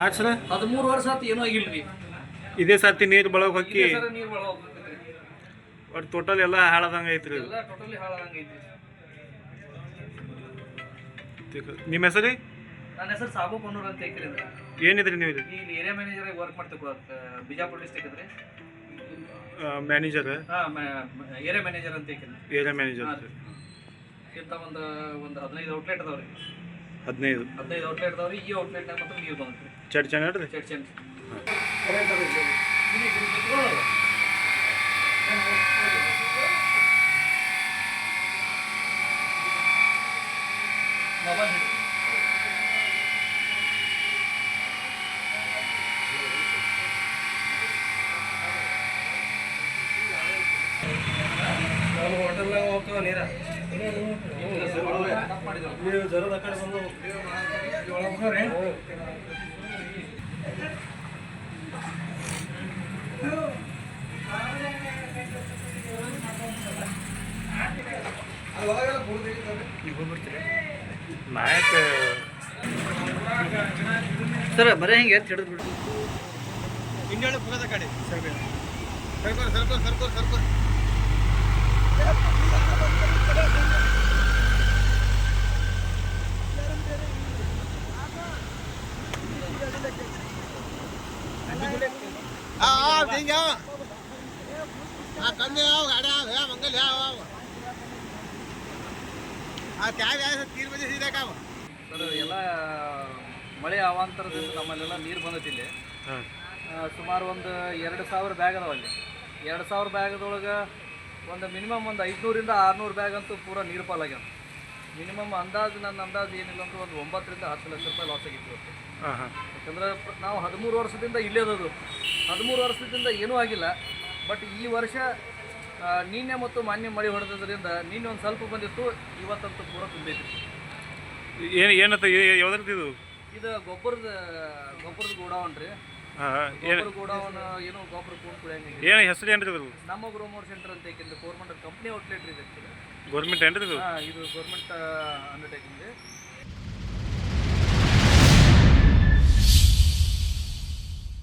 ಆಯ್ತು ಸರ? ಹದಿಮೂರು ವರ್ಷ ಆತು ಏನೂ ಆಗಿಲ್ರಿ. ಇದೇ ಸರ್ತಿ ನೀರು ಬಳಗ ಹಾಕಿ ನೀರು ಸರ ನೀರ್ ಒಳಗ್ ಹೋಗ್ತೈತ್ರಿ ಒಟ್ಟು ಟೋಟಲ್ ಎಲ್ಲ ಹಾಳಾದಂಗೆ ಐತ್ರಿ ಇದು. ಎಲ್ಲ ಟೋಟಲಿ ಹಾಳಾದಂಗ ಐತಿ ನಿಮ್ಮ ಹೆಸರು? ನನ್ನ ಹೆಸರು ಸಾಬು ಕೊನ್ನೂರ್ ಅಂತ ಐತ್ರಿ ಅಂದ್ರೆ. ಏನಿದ್ರಿ ನೀವು ಇದು? ಇಲ್ಲಿ ಏರಿಯಾ ಮ್ಯಾನೇಜರ್ ಆಗಿ ವರ್ಕ್ ಮಾಡ್ತೀವಿ ಬಿಜಾಪುರ ಡಿಸ್ಟಿಕ್ ಮ್ಯಾನೇಜರ್ ಹಾಂ ಏರಿಯಾ ಮ್ಯಾನೇಜರ್ ಅಂತ ಐತ್ರಿ. ಏರಿಯಾ ಮ್ಯಾನೇಜರ್ ಹಾ ರೀ. ಇಂಥ ಒಂದು ಒಂದು ಹದಿನೈದು ಔಟ್ಲೆಟ್ ಅದಾವ್ರಿ. ಹದಿನೈದು. ಹದಿನೈದು ಔಟ್ಲೆಟ್ ಅದಾವ್ರಿ ಈ ಔಟ್ಲೆಟ್ ಮಾತ್ರ ನೀರು ಬಂದ್ರಿ ಚೆಕ್ ಚೆಕ್ ಮೊಬೈಲ್ ಹಿಡಿ ಹೋಟೆಲ್ನಾಗ ಹೋಗ್ತವ ನೀರ? ನಾಯಕ ಸರ್ ಬರೀ ಹಿಂಗೆ ಎತ್ತು ಹಿಡಿದು ಹಿಂಡೇಳು ಹೋಗದ ಕಡೆ. ಸರ್ಕೋರ್ ಸರ್ಕೋರ್ ಸರ್ಕೋರ್ ಸರ್ಕೋರ್ ಸರ್ ಎಲ್ಲ ಮಳೆ ಅವಾಂತರದಿಂದ ನಮ್ಮಲ್ಲೆಲ್ಲ ನೀರು ಬಂದೈತಿ ಇಲ್ಲಿ. ಸುಮಾರು ಒಂದು ಎರಡು ಸಾವಿರ ಬ್ಯಾಗ್ ಅದಾವ ಅಲ್ಲಿ. ಎರಡು ಸಾವಿರ ಬ್ಯಾಗದೊಳಗೆ ಒಂದು ಮಿನಿಮಮ್ ಒಂದು ಐದುನೂರಿಂದ ಆರುನೂರು ಬ್ಯಾಗ್ ಅಂತೂ ಪೂರ ನೀರು ಪಾಲಾಗ್ಯಾವ. ಮಿನಿಮಮ್ ಅಂದಾಜು ನನ್ನ ಅಂದಾಜು ಏನಿಲ್ಲ ಅಂದ್ರೆ ಒಂದು ಒಂಬತ್ತರಿಂದ ಹತ್ತು ಲಕ್ಷ ರೂಪಾಯಿ ಲಾಸ್ ಆಗಿತ್ತು ಇವತ್ತು. ಹಾಂ ಹಾಂ. ಯಾಕಂದ್ರೆ ನಾವು ಹದಿಮೂರು ವರ್ಷದಿಂದ ಇಲ್ಲೇ ಅದು ಹದಿಮೂರು ವರ್ಷದಿಂದ ಏನೂ ಆಗಿಲ್ಲ. ಬಟ್ ಈ ವರ್ಷ ನಿನ್ನೆ ಮತ್ತು ಮಾನ್ಯ ಮಳೆ ಹೊಡೆದ್ರಿಂದ ನಿನ್ನೆ ಒಂದು ಸ್ವಲ್ಪ ಬಂದಿತ್ತು ಇವತ್ತಂತೂ ಪೂರ ತುಂಬಿತ್ತು. ಏನು ಏನಂತ ಯಾವ್ದ್ರದ್ದು ಇದು? ಇದು ಗೊಬ್ಬರದ ಗೊಬ್ಬರದ ಗೋಡೌನ್ ರೀ. ಏನು ಗೊಬ್ಬರ ಗೋಡೌನ್ ಏನು ಗೊಬ್ಬರ ಕೊಂಡು ಏನು ಹೆಸರು ಇದು ನಮ್ಮ ಗ್ರೋಮೋರ್ ಸೆಂಟರ್ ಅಂತ ಏಕೆಂದ್ರೆ ಗೌರ್ಮೆಂಟ್ ಕಂಪ್ನಿ ಔಟ್ಲೆಟ್ ಇದೆ. ಗೌರ್ಮೆಂಟ್ ಏನ್ರಿ ಇದು? ಇದು ಗೌರ್ಮೆಂಟ್ ಅಂಡರ್ಟೇಕಿಂಗ್